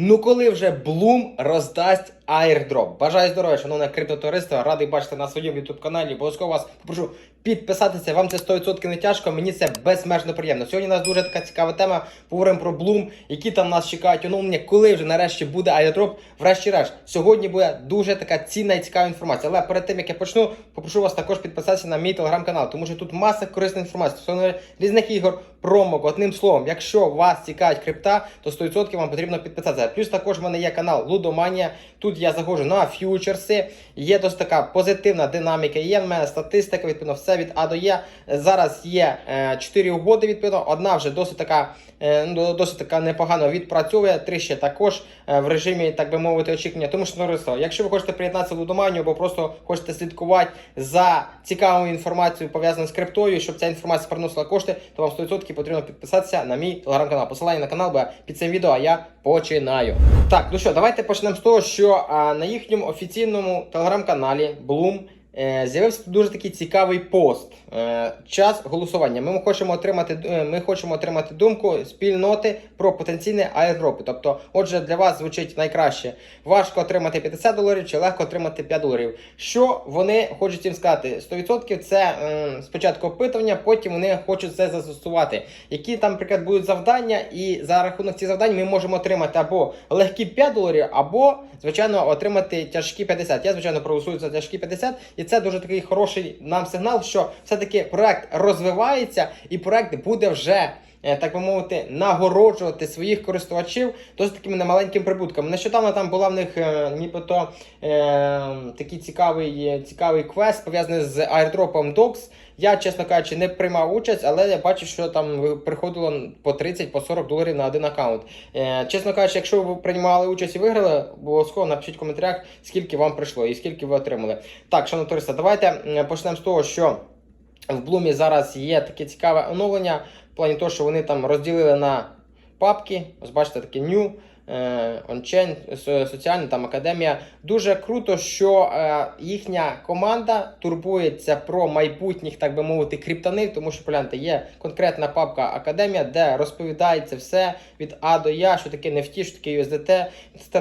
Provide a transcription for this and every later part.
Ну коли вже Блум роздасть airdrop? Бажаю здоров'я, шановне криптотовариство. Радий бачити на своєму youtube каналі. Обов'язково вас попрошу підписатися. Вам це 100% не тяжко. Мені це безмежно приємно. Сьогодні у нас дуже така цікава тема. Поговоримо про Bloom, які там нас чекають оновлення, коли вже нарешті буде airdrop. Врешті-решт, сьогодні буде дуже така цінна і цікава інформація. Але перед тим як я почну, попрошу вас також підписатися на мій телеграм-канал, тому що тут маса корисної інформації стосовно різних ігор, промок. Одним словом, якщо вас цікавить крипта, то 100% вам потрібно підписатися. Плюс також в мене є канал Лудоманія. Тут я заходжу на фьючерси. Є досить така позитивна динаміка. Є в мене статистика, відповідно, все від А до Є. Зараз є 4 угоди, відповідно. Одна вже досить така, е, ну, досить така непогано відпрацьовує. Три ще також е, в режимі, так би мовити, очікування. Тому що товариство, якщо ви хочете приєднатися до Лудоманію або просто хочете слідкувати за цікавою інформацією пов'язаною з криптою, щоб ця інформація приносила кошти, то вам 100% потрібно підписатися на мій телеграм-канал. Посилання на канал буде під цим відео, а я починаю. Так, ну що, давайте почнемо з того, що на їхньому офіційному телеграм-каналі Bloom з'явився дуже такий цікавий пост. Е, час голосування. Ми хочемо отримати е, ми хочемо отримати думку спільноти про потенційні аердропи. Тобто, отже, для вас звучить найкраще важко отримати 50 доларів чи легко отримати 5 доларів. Що вони хочуть цим сказати? 100% це спочатку опитування, потім вони хочуть це застосувати. Які там, наприклад, будуть завдання, і за рахунок цих завдань ми можемо отримати або легкі 5 доларів, або, звичайно, отримати тяжкі 50. Я, звичайно, проголосую за тяжкі 50, і це дуже такий хороший нам сигнал, що все-таки проект розвивається і проект буде вже. Е, Так би мовити, нагороджувати своїх користувачів досить такими немаленькими прибутками. Нещодавно там була в них е, нібито е, такий цікавий, цікавий квест пов'язаний з airdropом Dogs. Я, чесно кажучи, не приймав участь, але я бачу, що там приходило по 30 по 40 доларів на один аккаунт. Чесно кажучи, якщо ви приймали участь і виграли, обов'язково напишіть в коментарях, скільки вам прийшло і скільки ви отримали. Так, шановні товариство, давайте почнемо з того, що в Блумі зараз є таке цікаве оновлення плані того, що вони там розділили на папки. Ось бачите, таке New, е, ончейн, со- соціальна там академія. Дуже круто, що е, їхня команда турбується про майбутніх, так би мовити, криптонів, тому що погляньте, є конкретна папка Академія, де розповідається все від А до Я, що таке NFT, що таке USDT.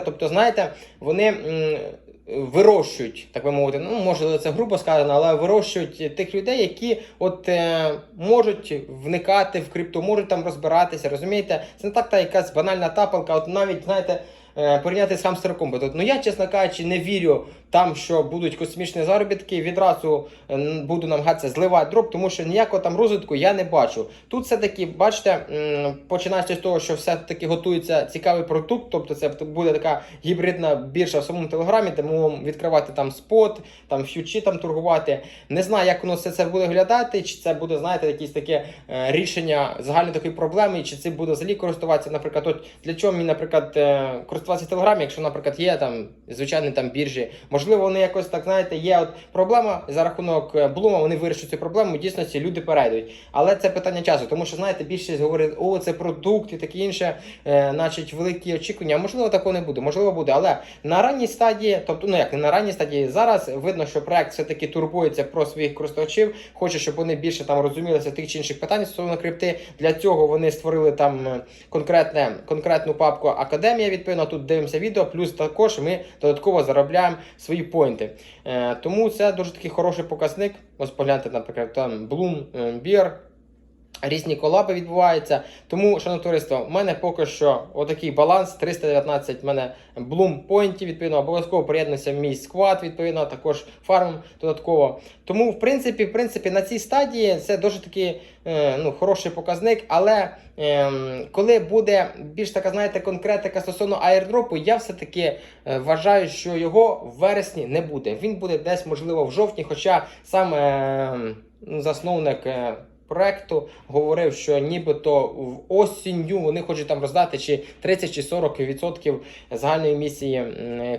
Тобто, знаєте, вони. Вирощують, так би мовити, ну може це грубо сказано, але вирощують тих людей, які от е, можуть вникати в крипту, можуть там розбиратися. Розумієте, це не так та якась банальна тапалка. От навіть знаєте, е, порівняти з хамстерком. Тобто, ну я, чесно кажучи, не вірю там, що будуть космічні заробітки. Відразу е, буду намагатися зливати дроп, тому що ніякого там розвитку я не бачу. Тут все-таки, бачите, починаючи з того, що все-таки готується цікавий продукт, тобто це буде така гібридна біржа в самому телеграмі, можемо відкривати там спот, там фьючі там торгувати. Не знаю, як воно все це буде виглядати, чи це буде, знаєте, якісь таке е, рішення загальної такої проблеми, чи це буде взагалі користуватися, наприклад, от для чого мені, наприклад, е, користуватися телеграмі, якщо, наприклад, є там звичайні там біржі. Можливо, вони якось так знаєте, є от проблема за рахунок е, Блума, вони вирішать цю проблему. в Дійсності люди перейдуть. Але це питання часу, тому що знаєте, більшість говорить, о, це продукт і таке інше, е, значить, великі очікування. Можливо, такого не буде, можливо, буде. Але на ранній стадії, тобто, ну як не на ранній стадії, зараз видно, що проект все-таки турбується про своїх користувачів, хоче, щоб вони більше там розумілися тих чи інших питань стосовно крипти. Для цього вони створили там е, конкретне, конкретну папку Академія. Відповідно, тут дивимося відео, плюс також ми додатково заробляємо свої поінти. Е, тому це дуже такий хороший показник. Ось погляньте, наприклад, там Bloom, е, Beer, Різні колаби відбуваються. Тому, шановне товариство, в мене поки що отакий баланс. 319 в мене блум поінтів, відповідно, обов'язково приєднується в мій сквад, відповідно, також фарм додатково. Тому, в принципі, в принципі, на цій стадії це дуже такий е, ну, хороший показник. Але ем, коли буде більш така, знаєте, конкретика стосовно аірдропу, я все-таки е, вважаю, що його в вересні не буде. Він буде десь, можливо, в жовтні, хоча сам е, ну, засновник. Е, проекту говорив, що нібито в осінню вони хочуть там роздати чи 30 чи 40 відсотків загальної місії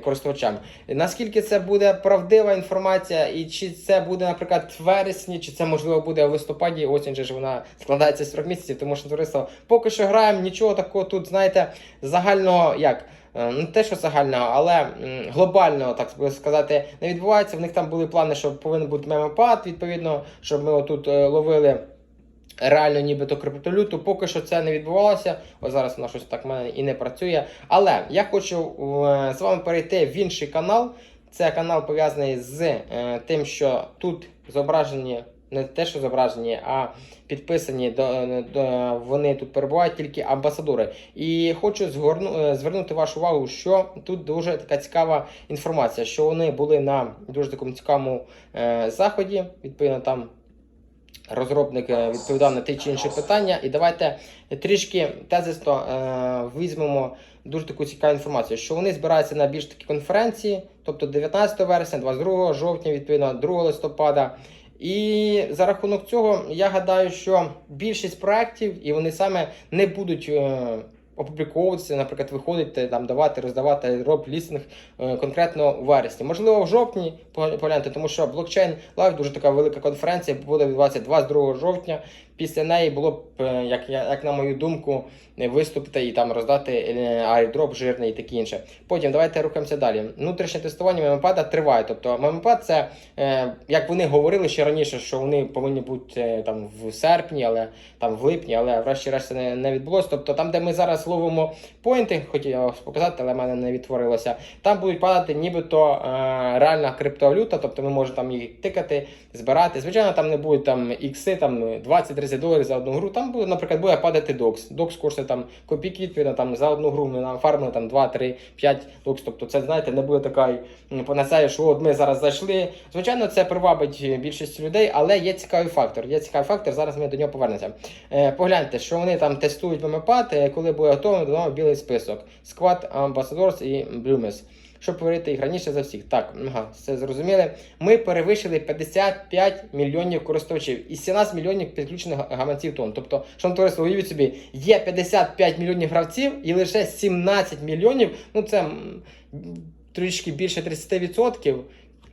користувачам. Наскільки це буде правдива інформація, і чи це буде, наприклад, в вересні, чи це можливо буде в листопаді, осінь же ж вона складається з трьох місяців, тому що товариство поки що граємо, нічого такого тут, знаєте, загального як. е, Не те, що загального, але глобального, так сказати, не відбувається. В них там були плани, що повинен бути мемопад, відповідно, щоб ми отут е, ловили реально нібито криптовалюту. Поки що це не відбувалося. Ось зараз воно щось так в мене і не працює. Але я хочу е, з вами перейти в інший канал. Це канал пов'язаний з е, тим, що тут зображені. Не те, що зображені, а підписані до, до вони тут перебувають тільки амбасадори. І хочу згорну, е, звернути вашу увагу, що тут дуже така цікава інформація, що вони були на дуже такому цікавому е, заході. Відповідно, там розробник е, відповідав на ті чи інші питання. І давайте трішки тезисто е, візьмемо дуже таку цікаву інформацію, що вони збираються на більш такі конференції, тобто 19 вересня, 22 жовтня, відповідно, 2 листопада. І за рахунок цього я гадаю, що більшість проєктів, і вони саме не будуть. Е, Опубліковуватися, наприклад, виходити там, давати, роздавати роб лістинг е, конкретно у вересні. Можливо, в жовтні погляньте, тому що блокчейн лайв дуже така велика конференція буде відбуватися 22 жовтня. Після неї було б, е, як, як на мою думку, е, виступити і там роздати е, айдроп жирний і таке інше. Потім давайте рухаємося далі. Внутрішнє тестування мемопада триває. Тобто мемопад це, як вони говорили ще раніше, що вони повинні бути там в серпні, але там в липні, але врешті-решт не, не відбулося. Тобто там, де ми зараз ловимо поінти, хотів показати, але в мене не відтворилося. Там будуть падати нібито реальна криптовалюта, тобто ми можемо там їх тикати, збирати. Звичайно, там не будуть там ікси, там 20-30 доларів за одну гру. Там наприклад, буде падати докс. Докс коштує там копійки, відповідно, там за одну гру ми нам фармили там 2, 3, 5 докс. Тобто це, знаєте, не буде така понесе, що от ми зараз зайшли. Звичайно, це привабить більшість людей, але є цікавий фактор. Є цікавий фактор, зараз ми до нього повернемося. Е, погляньте, що вони там тестують е, коли буде готовий, додамо білий список. Squad, Ambassadors і Bloomis. Щоб говорити їх раніше за всіх. Так, ага, все зрозуміли. Ми перевищили 55 мільйонів користувачів і 17 мільйонів підключених гаманців тон. Тобто, що товариство, уявіть собі, є 55 мільйонів гравців і лише 17 мільйонів, ну це трішки більше 30%.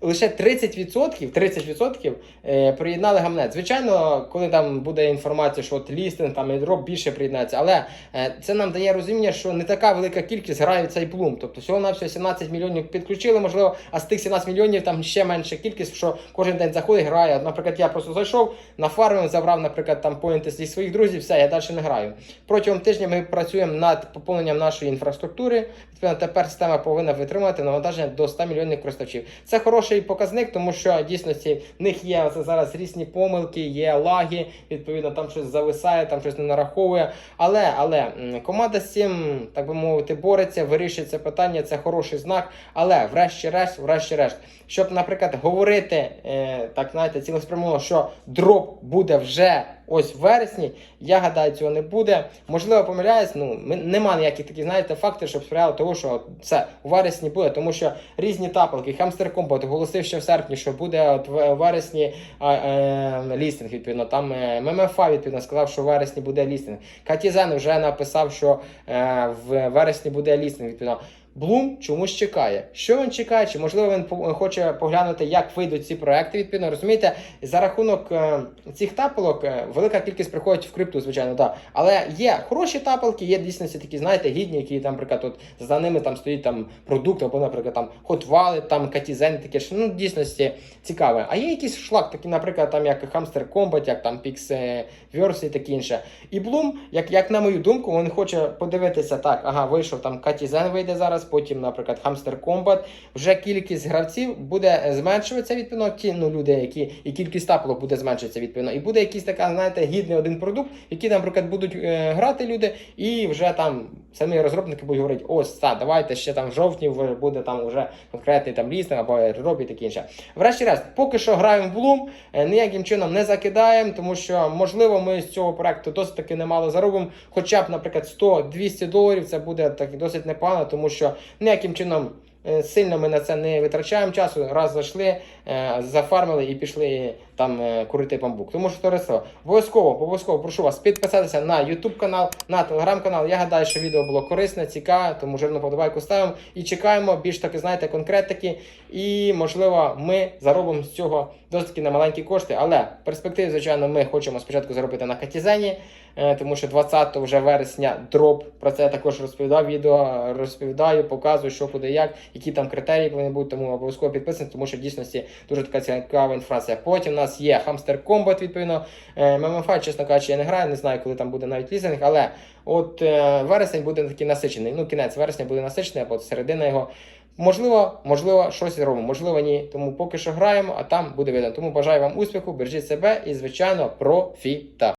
Лише 30%, 30% е, приєднали гамнет. Звичайно, коли там буде інформація, що от лістинг, там і більше приєднається, але е, це нам дає розуміння, що не така велика кількість грає цей плум. Тобто всього на всього 17 мільйонів підключили, можливо, а з тих 17 мільйонів там ще менша кількість, що кожен день заходить, грає. Наприклад, я просто зайшов на фарму, забрав, наприклад, там поінти зі своїх друзів, все, я далі не граю. Протягом тижня ми працюємо над поповненням нашої інфраструктури. Відповідно, тепер система повинна витримати навантаження до 100 мільйонів користувачів. Це хороший показник, тому що дійсності в них є зараз різні помилки, є лаги, відповідно, там щось зависає, там щось не нараховує. Але, але команда з цим, так би мовити, бореться, вирішує це питання, це хороший знак. Але врешті-решт, врешті-решт, щоб, наприклад, говорити е, так, знаєте, цілеспрямовано, що дроп буде вже ось в вересні, я гадаю, цього не буде. Можливо, помиляюсь, ну ми, нема ніяких таких, знаєте, фактів, щоб сприяли того, що це у вересні буде, тому що різні тапалки, Хамстер Комбат оголосив ще в серпні, що буде от в вересні а, е, лістинг, відповідно. Там е, ММФА, відповідно, сказав, що в вересні буде лістинг. Катізен вже написав, що е, в вересні буде лістинг, відповідно. Блум чомусь чекає. Що він чекає? Чи можливо він хоче поглянути, як вийдуть ці проекти? Відповідно, розумієте, за рахунок е, цих тапалок е, велика кількість приходить в крипту, звичайно, так. Але є хороші тапалки, є дійсно такі, знаєте, гідні, які там, наприклад, от за ними там стоїть там продукт, або, наприклад, там Wallet, там Катізен, таке що ну, дійсності цікаве. А є якийсь шлак, такий, наприклад, там як Hamster Combat, як там Pix е, Verse і таке інше. І Bloom, як, як на мою думку, він хоче подивитися так, ага, вийшов там Катізен вийде зараз, потім, наприклад, Hamster Combat. Вже кількість гравців буде зменшуватися відповідно. Ті ну, люди, які і кількість тапалок буде зменшуватися відповідно. І буде якийсь така, знаєте, гідний один продукт, який, наприклад, будуть е, грати люди, і вже там самі розробники будуть говорити, ось та, давайте ще там в жовтні буде там вже конкретний там лістинг або робі і таке інше. Врешті-решт, поки що граємо в Bloom, е, ніяким чином не закидаємо, тому що можливо ми з цього проекту досить таки немало заробимо. Хоча б, наприклад, 100-200 доларів це буде так досить непогано, тому що ніяким чином. е, Сильно ми на це не витрачаємо часу. Раз зайшли, е, зафармили і пішли там е, курити бамбук. Тому що товариство, обов'язково, обов'язково прошу вас підписатися на YouTube канал, на телеграм канал. Я гадаю, що відео було корисне, цікаве, тому жирну подобайку ставимо і чекаємо більш таки, знаєте, конкретики. І можливо, ми заробимо з цього досить таки на маленькі кошти. Але перспективі, звичайно, ми хочемо спочатку заробити на Катізені. Е, тому що 20 вже вересня дроп. Про це я також розповідав відео, розповідаю, показую, що куди як, які там критерії повинні бути, тому обов'язково підписані, тому що в дійсності дуже така цікава інформація. Потім у нас нас є Hamster Combat, відповідно. ММФ, чесно кажучи, я не граю, не знаю, коли там буде навіть лізинг, але от е, вересень буде такий насичений. Ну, кінець вересня буде насичений, або середина його. Можливо, можливо, щось зробимо, можливо, ні. Тому поки що граємо, а там буде видно. Тому бажаю вам успіху, бережіть себе і, звичайно, профіта.